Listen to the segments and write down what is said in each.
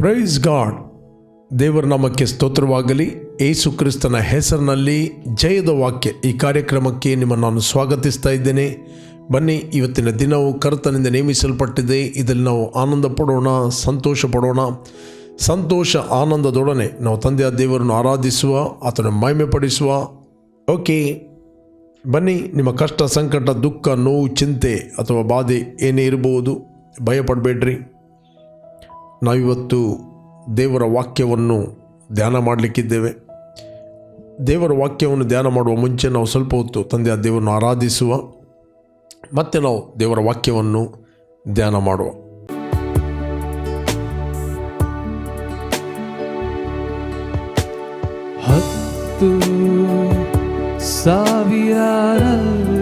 Praise God ದೇವರ ನಾಮಕ್ಕೆ ಸ್ತೋತ್ರವಾಗಲಿ. ಏಸು ಕ್ರಿಸ್ತನ ಹೆಸರಿನಲ್ಲಿ ಜಯದ ವಾಕ್ಯ ಈ ಕಾರ್ಯಕ್ರಮಕ್ಕೆ ನಿಮ್ಮನ್ನು ನಾನು ಸ್ವಾಗತಿಸ್ತಾ ಇದ್ದೇನೆ. ಬನ್ನಿ, ಇವತ್ತಿನ ದಿನವು ಕರ್ತನಿಂದ ನೇಮಿಸಲ್ಪಟ್ಟಿದೆ. ಇದರಲ್ಲಿ ನಾವು ಆನಂದ ಪಡೋಣ, ಸಂತೋಷ ಪಡೋಣ. ಸಂತೋಷ, ಆನಂದದೊಡನೆ ನಾವು ತಂದೆಯ ದೇವರನ್ನು ಆರಾಧಿಸುವ, ಆತನ ಮಹಿಮೆ ಪಡಿಸುವ ಓಕೆ, ಬನ್ನಿ, ನಿಮ್ಮ ಕಷ್ಟ, ಸಂಕಟ, ದುಃಖ, ನೋವು, ಚಿಂತೆ ಅಥವಾ ಬಾಧೆ ಏನೇ ಇರಬಹುದು, ಭಯಪಡಬೇಡ್ರಿ. ನಾವಿವತ್ತು ದೇವರ ವಾಕ್ಯವನ್ನು ಧ್ಯಾನ ಮಾಡಲಿಕ್ಕಿದ್ದೇವೆ. ದೇವರ ವಾಕ್ಯವನ್ನು ಧ್ಯಾನ ಮಾಡುವ ಮುಂಚೆ ನಾವು ಸ್ವಲ್ಪ ಹೊತ್ತು ತಂದೆಯ ದೇವರನ್ನು ಆರಾಧಿಸುವ, ಮತ್ತೆ ನಾವು ದೇವರ ವಾಕ್ಯವನ್ನು ಧ್ಯಾನ ಮಾಡುವ. ಹತ್ತು ಸಾವಿರರಲ್ಲಿ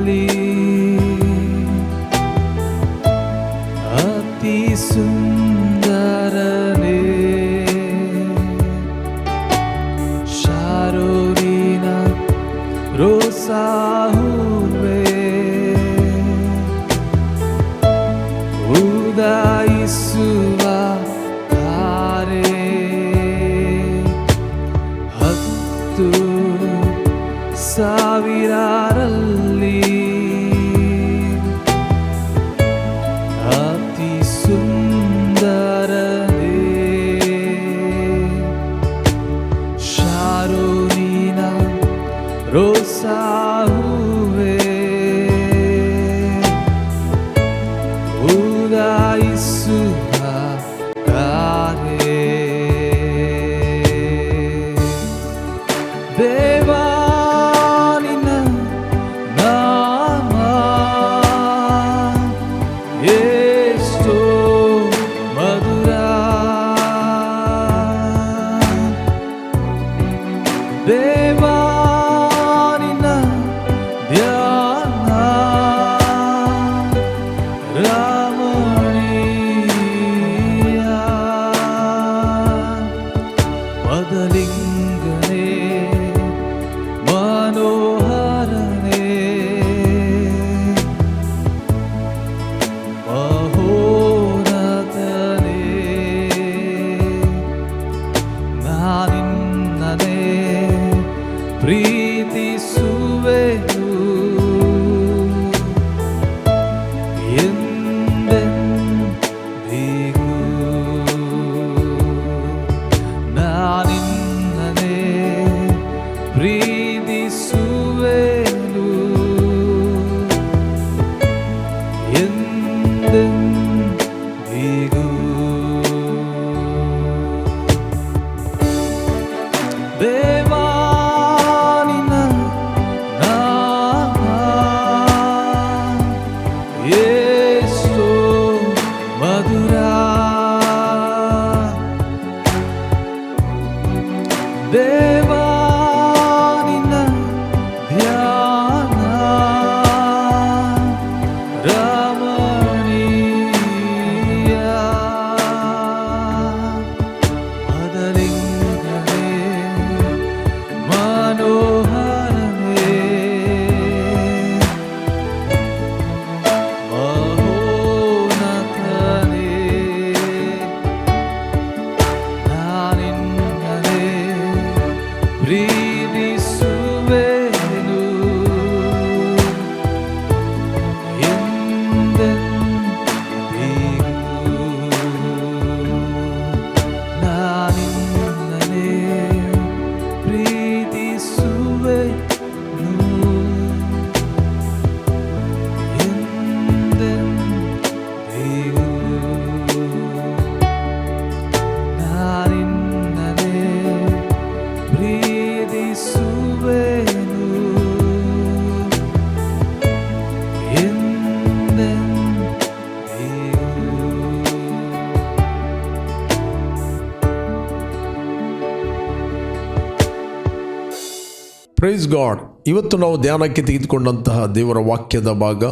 ಗಾಡ್ ಇವತ್ತು ನಾವು ಧ್ಯಾನಕ್ಕೆ ತೆಗೆದುಕೊಂಡಂತಹ ದೇವರ ವಾಕ್ಯದ ಭಾಗ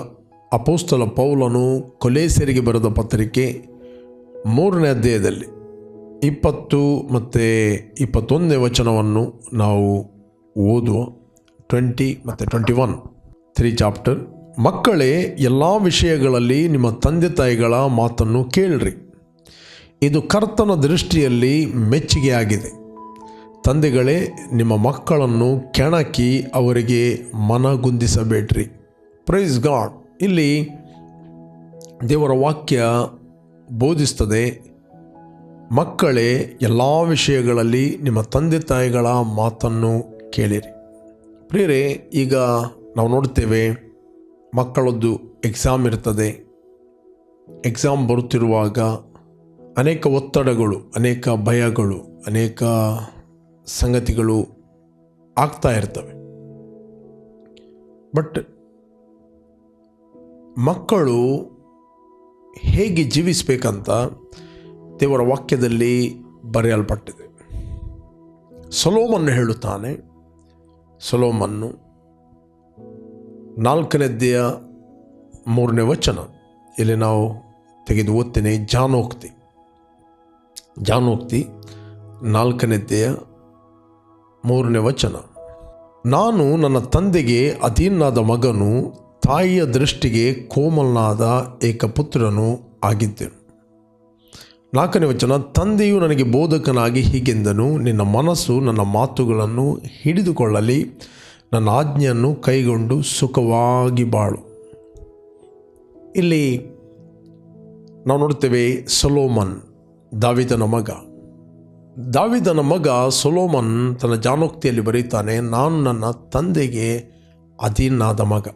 ಅಪೋಸ್ತಲ ಪೌಲನು ಕೊಲೇಸರಿಗೆ ಬರೆದ ಪತ್ರಿಕೆ ಮೂರನೇ ಅಧ್ಯಾಯದಲ್ಲಿ ಇಪ್ಪತ್ತು ಮತ್ತು ಇಪ್ಪತ್ತೊಂದನೇ ವಚನವನ್ನು ನಾವು ಓದುವ ಟ್ವೆಂಟಿ ಮತ್ತು ಟ್ವೆಂಟಿ ಒನ್ ತ್ರೀ ಚಾಪ್ಟರ್. ಮಕ್ಕಳೇ, ಎಲ್ಲ ವಿಷಯಗಳಲ್ಲಿ ನಿಮ್ಮ ತಂದೆ ತಾಯಿಗಳ ಮಾತನ್ನು ಕೇಳ್ರಿ. ಇದು ಕರ್ತನ ದೃಷ್ಟಿಯಲ್ಲಿ ಮೆಚ್ಚುಗೆಯಾಗಿದೆ. ತಂದೆಗಳೇ, ನಿಮ್ಮ ಮಕ್ಕಳನ್ನು ಕೆಣಕಿ ಅವರಿಗೆ ಮನಗುಂದಿಸಬೇಡ್ರಿ ಪ್ರೈಸ್ ಗಾಡ್ ಇಲ್ಲಿ ದೇವರ ವಾಕ್ಯ ಬೋಧಿಸ್ತದೆ, ಮಕ್ಕಳೇ, ಎಲ್ಲ ವಿಷಯಗಳಲ್ಲಿ ನಿಮ್ಮ ತಂದೆ ತಾಯಿಗಳ ಮಾತನ್ನು ಕೇಳಿರಿ. ಪ್ರಿಯರೇ, ಈಗ ನಾವು ನೋಡ್ತೇವೆ, ಮಕ್ಕಳದ್ದು ಎಕ್ಸಾಮ್ ಇರ್ತದೆ. ಎಕ್ಸಾಮ್ ಬರುತ್ತಿರುವಾಗ ಅನೇಕ ಒತ್ತಡಗಳು, ಅನೇಕ ಭಯಗಳು, ಅನೇಕ ಸಂಗತಿಗಳು ಆಗ್ತಾ ಇರ್ತವೆ. ಬಟ್ ಮಕ್ಕಳು ಹೇಗೆ ಜೀವಿಸಬೇಕಂತ ದೇವರ ವಾಕ್ಯದಲ್ಲಿ ಬರೆಯಲ್ಪಟ್ಟಿದೆ. ಸೊಲೋಮನ್ನು ಹೇಳುತ್ತಾನೆ. ಸೊಲೋಮನ್ನು ನಾಲ್ಕನೇದ್ದೆಯ ಮೂರನೇ ವಚನ. ಇಲ್ಲಿ ನಾವು ತೆಗೆದು ಓದ್ತೇನೆ. ಜಾನೋಕ್ತಿ. ಜಾನೋಕ್ತಿ ನಾಲ್ಕನೇದ್ದೆಯ ಮೂರನೇ ವಚನ. ನಾನು ನನ್ನ ತಂದೆಗೆ ಅಧೀನಾದ ಮಗನು, ತಾಯಿಯ ದೃಷ್ಟಿಗೆ ಕೋಮಲನಾದ ಏಕಪುತ್ರನು ಆಗಿದ್ದೆನು. ನಾಲ್ಕನೇ ವಚನ, ತಂದೆಯು ನನಗೆ ಬೋಧಕನಾಗಿ ಹೀಗೆಂದನು, ನಿನ್ನ ಮನಸ್ಸು ನನ್ನ ಮಾತುಗಳನ್ನು ಹಿಡಿದುಕೊಳ್ಳಲಿ, ನನ್ನ ಆಜ್ಞೆಯನ್ನು ಕೈಗೊಂಡು ಸುಖವಾಗಿ ಬಾಳು. ಇಲ್ಲಿ ನಾವು ನೋಡ್ತೇವೆ ಸೊಲೋಮನ್, ದಾವಿದನ ಮಗ. ದಾವಿದನ ಮಗ ಸೊಲೋಮನ್ ತನ್ನ ಜಾನೋಕ್ತಿಯಲ್ಲಿ ಬರೀತಾನೆ, ನಾನು ನನ್ನ ತಂದೆಗೆ ಅಧೀನಾದ ಮಗ.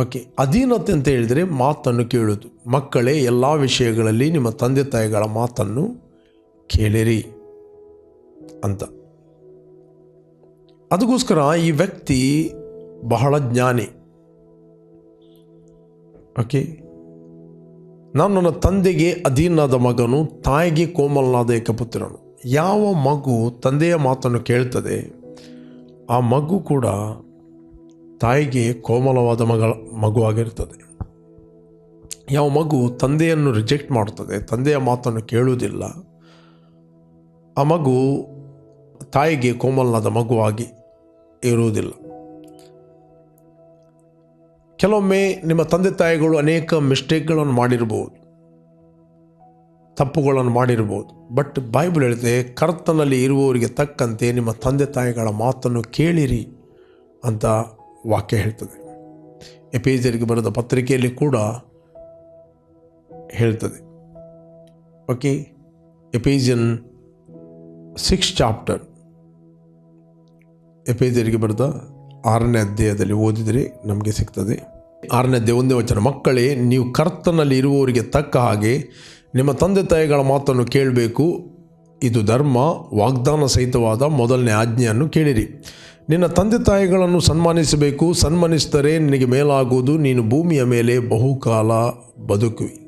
ಓಕೆ ಅಧೀನತೆ ಅಂತ ಹೇಳಿದರೆ ಮಾತನ್ನು ಕೇಳೋದು. ಮಕ್ಕಳೇ, ಎಲ್ಲ ವಿಷಯಗಳಲ್ಲಿ ನಿಮ್ಮ ತಂದೆ ತಾಯಿಗಳ ಮಾತನ್ನು ಕೇಳಿರಿ ಅಂತ. ಅದಕ್ಕೋಸ್ಕರ ಈ ವ್ಯಕ್ತಿ ಬಹಳ ಜ್ಞಾನಿ. ಓಕೆ ನಾನು ನನ್ನ ತಂದೆಗೆ ಅಧೀನಾದ ಮಗನು, ತಾಯಿಗೆ ಕೋಮಲನಾದ ಏಕಪುತ್ರನು. ಯಾವ ಮಗು ತಂದೆಯ ಮಾತನ್ನು ಕೇಳ್ತದೆ, ಆ ಮಗು ಕೂಡ ತಾಯಿಗೆ ಕೋಮಲವಾದ ಮಗಳ ಮಗುವಾಗಿರ್ತದೆ ಯಾವ ಮಗು ತಂದೆಯನ್ನು ರಿಜೆಕ್ಟ್ ಮಾಡ್ತದೆ, ತಂದೆಯ ಮಾತನ್ನು ಕೇಳುವುದಿಲ್ಲ, ಆ ಮಗು ತಾಯಿಗೆ ಕೋಮಲನಾದ ಮಗುವಾಗಿ ಇರುವುದಿಲ್ಲ. ಕೆಲವೊಮ್ಮೆ ನಿಮ್ಮ ತಂದೆ ತಾಯಿಗಳು ಅನೇಕ ಮಿಸ್ಟೇಕ್ಗಳನ್ನು ಮಾಡಿರ್ಬೋದು ತಪ್ಪುಗಳನ್ನು ಮಾಡಿರ್ಬೋದು. ಬಟ್ ಬೈಬಲ್ ಹೇಳಿದೆ, ಕರ್ತನಲ್ಲಿ ಇರುವವರಿಗೆ ತಕ್ಕಂತೆ ನಿಮ್ಮ ತಂದೆ ತಾಯಿಗಳ ಮಾತನ್ನು ಕೇಳಿರಿ ಅಂತ ವಾಕ್ಯ ಹೇಳ್ತದೆ. ಎಪೇಜರಿಗೆ ಬರೆದ ಪತ್ರಿಕೆಯಲ್ಲಿ ಕೂಡ ಹೇಳ್ತದೆ. ಓಕೆ ಎಪೇಜನ್ ಸಿಕ್ಸ್ ಚಾಪ್ಟರ್ ಎಪೇಜರಿಗೆ ಬರೆದ ಆರನೇ ಅಧ್ಯಾಯದಲ್ಲಿ ಓದಿದರೆ ನಮಗೆ ಸಿಗ್ತದೆ. ಆರನೇ ಅಧ್ಯಾಯ ಒಂದೇ ವಚನ, ಮಕ್ಕಳೇ, ನೀವು ಕರ್ತನಲ್ಲಿ ಇರುವವರಿಗೆ ತಕ್ಕ ಹಾಗೆ ನಿಮ್ಮ ತಂದೆ ತಾಯಿಗಳ ಮಾತನ್ನು ಕೇಳಬೇಕು. ಇದು ಧರ್ಮ, ವಾಗ್ದಾನ ಸಹಿತವಾದ ಮೊದಲನೇ ಆಜ್ಞೆಯನ್ನು ಕೇಳಿರಿ. ನಿನ್ನ ತಂದೆ ತಾಯಿಗಳನ್ನು ಸನ್ಮಾನಿಸಬೇಕು. ಸನ್ಮಾನಿಸಿದರೆ ನಿನಗೆ ಮೇಲಾಗುವುದು. ನೀನು ಭೂಮಿಯ ಮೇಲೆ ಬಹುಕಾಲ ಬದುಕುವಿ.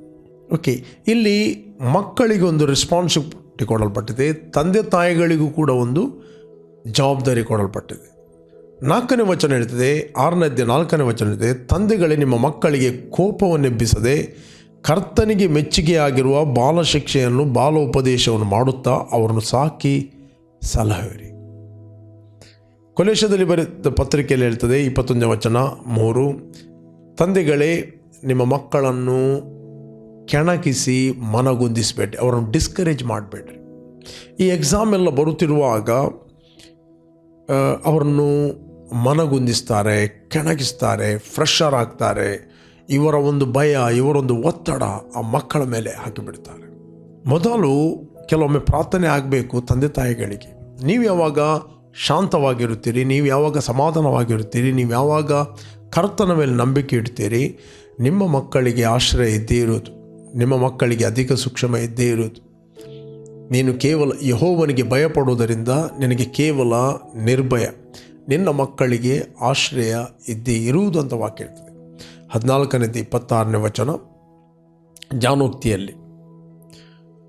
ಓಕೆ ಇಲ್ಲಿ ಮಕ್ಕಳಿಗೆ ಒಂದು ರೆಸ್ಪಾನ್ಸಿಬಿಲಿಟಿ ಕೊಡಲ್ಪಟ್ಟಿದೆ. ತಂದೆ ತಾಯಿಗಳಿಗೂ ಕೂಡ ಒಂದು ಜವಾಬ್ದಾರಿ ಕೊಡಲ್ಪಟ್ಟಿದೆ. ನಾಲ್ಕನೇ ವಚನ ಹೇಳ್ತದೆ, ಆರನೇ ಅಧ್ಯಾಯ ನಾಲ್ಕನೇ ವಚನ ಹೇಳ್ತದೆ, ತಂದೆಗಳೇ, ನಿಮ್ಮ ಮಕ್ಕಳಿಗೆ ಕೋಪವನ್ನೆಬ್ಬಿಸದೆ ಕರ್ತನಿಗೆ ಮೆಚ್ಚುಗೆಯಾಗಿರುವ ಬಾಲಶಿಕ್ಷೆಯನ್ನು ಬಾಲ ಉಪದೇಶವನ್ನು ಮಾಡುತ್ತಾ ಅವರನ್ನು ಸಾಕಿ ಸಲಹೆರಿ ಕೊಲೇಶದಲ್ಲಿ ಬರೆದ ಪತ್ರಿಕೆಯಲ್ಲಿ ಹೇಳ್ತದೆ, ಇಪ್ಪತ್ತೊಂದನೇ ವಚನ ಮೂರು, ತಂದೆಗಳೇ, ನಿಮ್ಮ ಮಕ್ಕಳನ್ನು ಕೆಣಕಿಸಿ ಮನಗುಂದಿಸಬೇಡಿ ಅವರನ್ನು ಡಿಸ್ಕರೇಜ್ ಮಾಡಬೇಡ್ರಿ. ಈ ಎಕ್ಸಾಮ್ ಎಲ್ಲ ಬರುತ್ತಿರುವಾಗ ಅವರನ್ನು ಮನಗುಂದಿಸ್ತಾರೆ ಕೆಣಗಿಸ್ತಾರೆ ಫ್ರೆಶರ್ ಆಗ್ತಾರೆ. ಇವರ ಒಂದು ಭಯ ಇವರೊಂದು ಒತ್ತಡ ಆ ಮಕ್ಕಳ ಮೇಲೆ ಹಾಕಿಬಿಡ್ತಾರೆ. ಮೊದಲು ಕೆಲವೊಮ್ಮೆ ಪ್ರಾರ್ಥನೆ ಆಗಬೇಕು ತಂದೆ ತಾಯಿಗಳಿಗೆ. ನೀವು ಯಾವಾಗ ಶಾಂತವಾಗಿರುತ್ತೀರಿ, ನೀವು ಯಾವಾಗ ಸಮಾಧಾನವಾಗಿರುತ್ತೀರಿ, ನೀವು ಯಾವಾಗ ಕರ್ತನ ಮೇಲೆ ನಂಬಿಕೆ ಇಡ್ತೀರಿ, ನಿಮ್ಮ ಮಕ್ಕಳಿಗೆ ಆಶ್ರಯ ಇದ್ದೇ ಇರೋದು, ನಿಮ್ಮ ಮಕ್ಕಳಿಗೆ ಅಧಿಕ ಸೂಕ್ಷ್ಮ ಇದ್ದೇ ಇರೋದು. ನೀನು ಕೇವಲ ಯಹೋವನಿಗೆ ಭಯಪಡುವುದರಿಂದ ನಿನಗೆ ಕೇವಲ ನಿರ್ಭಯ, ನಿನ್ನ ಮಕ್ಕಳಿಗೆ ಆಶ್ರಯ ಇದ್ದೇ ಇರುವುದು ಅಂತ ವಾಕ್ಯ ಹೇಳ್ತದೆ. ಹದಿನಾಲ್ಕನೇದು ಇಪ್ಪತ್ತಾರನೇ ವಚನ ಜಾನೋಕ್ತಿಯಲ್ಲಿ